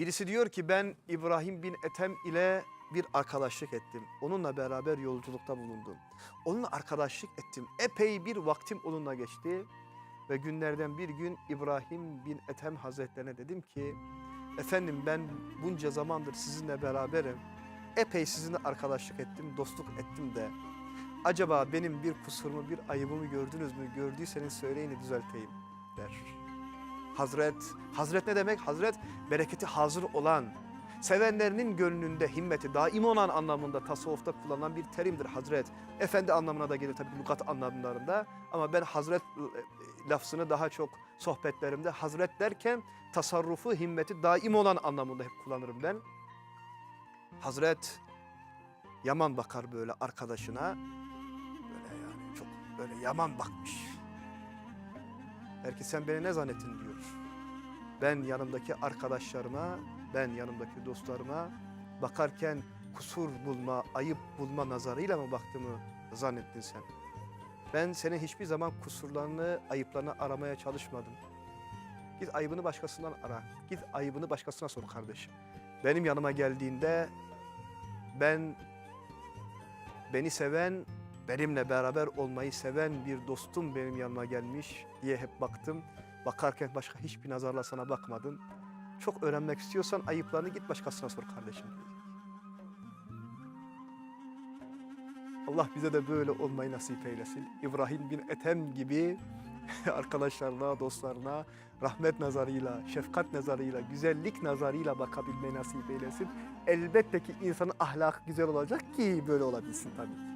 Birisi diyor ki ben İbrahim bin Ethem ile bir arkadaşlık ettim. Onunla beraber yolculukta bulundum. Onunla arkadaşlık ettim. Epey bir vaktim onunla geçti. Ve günlerden bir gün İbrahim bin Ethem Hazretlerine dedim ki efendim ben bunca zamandır sizinle beraberim. Epey sizinle arkadaşlık ettim, dostluk ettim de acaba benim bir kusurumu, bir ayıbımı gördünüz mü? Gördüyseniz söyleyin düzelteyim der. Hazret, Hazret ne demek? Hazret bereketi hazır olan, sevenlerinin gönlünde himmeti daim olan anlamında tasavvufta kullanılan bir terimdir Hazret. Efendi anlamına da gelir tabii lugat anlamlarında ama ben Hazret e, lafzını daha çok sohbetlerimde Hazret derken tasarrufu, himmeti daim olan anlamında hep kullanırım ben. Hazret yaman bakar böyle arkadaşına. Böyle yani çok böyle yaman bakmış. Belki sen beni ne zannettin diyor. Ben yanımdaki arkadaşlarıma, ben yanımdaki dostlarıma bakarken kusur bulma, ayıp bulma nazarıyla mı baktığımı zannettin sen? Ben senin hiçbir zaman kusurlarını, ayıplarını aramaya çalışmadım. Git ayıbını başkasından ara. Git ayıbını başkasına sor kardeşim. Benim yanıma geldiğinde ben beni seven, benimle beraber olmayı seven bir dostum benim yanıma gelmiş diye hep baktım. Bakarken başka hiçbir nazarla sana bakmadım. Çok öğrenmek istiyorsan ayıplarını git başkasına sor kardeşim. dedi. Allah bize de böyle olmayı nasip eylesin. İbrahim bin Ethem gibi arkadaşlarına, dostlarına rahmet nazarıyla, şefkat nazarıyla, güzellik nazarıyla bakabilmeyi nasip eylesin. Elbette ki insanın ahlakı güzel olacak ki böyle olabilsin tabii.